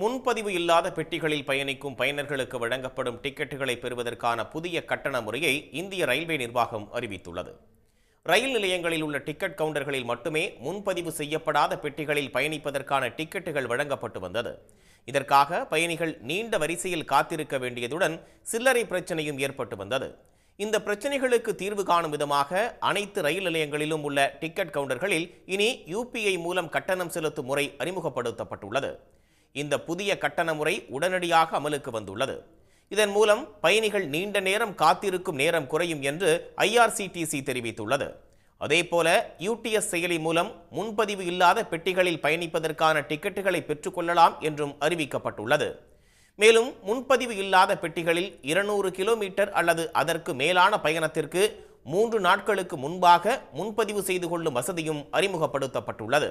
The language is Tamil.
முன்பதிவு இல்லாத பெட்டிகளில் பயணிக்கும் பயனர்களுக்கு வழங்கப்படும் டிக்கெட்டுகளை பெறுவதற்கான புதிய கட்டண முறையை இந்திய ரயில்வே நிர்வாகம் அறிவித்துள்ளது. ரயில் நிலையங்களில் உள்ள டிக்கெட் கவுண்டர்களில் மட்டுமே முன்பதிவு செய்யப்படாத பெட்டிகளில் பயணிப்பதற்கான டிக்கெட்டுகள் வழங்கப்பட்டு வந்தது. இதற்காக பயணிகள் நீண்ட வரிசையில் காத்திருக்க வேண்டியதுடன் சில்லறை பிரச்சனையும் ஏற்பட்டு வந்தது. இந்த பிரச்சனைகளுக்கு தீர்வு காணும் விதமாக அனைத்து ரயில் நிலையங்களிலும் உள்ள டிக்கெட் கவுண்டர்களில் இனி யூபிஐ மூலம் கட்டணம் செலுத்தும் முறை அறிமுகப்படுத்தப்பட்டுள்ளது. இந்த புதிய கட்டண முறை உடனடியாக அமலுக்கு வந்துள்ளது. இதன் மூலம் பயணிகள் நீண்ட நேரம் காத்திருக்கும் நேரம் குறையும் என்று ஐஆர்சிடிசி தெரிவித்துள்ளது. அதேபோல யூடிஎஸ் செயலி மூலம் முன்பதிவு இல்லாத பெட்டிகளில் பயணிப்பதற்கான டிக்கெட்டுகளை பெற்றுக்கொள்ளலாம் என்றும் அறிவிக்கப்பட்டுள்ளது. மேலும் முன்பதிவு இல்லாத பெட்டிகளில் இருநூறு கிலோமீட்டர் அல்லது அதற்கு மேலான பயணத்திற்கு மூன்று நாட்களுக்கு முன்பாக முன்பதிவு செய்து கொள்ளும் வசதியும் அறிமுகப்படுத்தப்பட்டுள்ளது.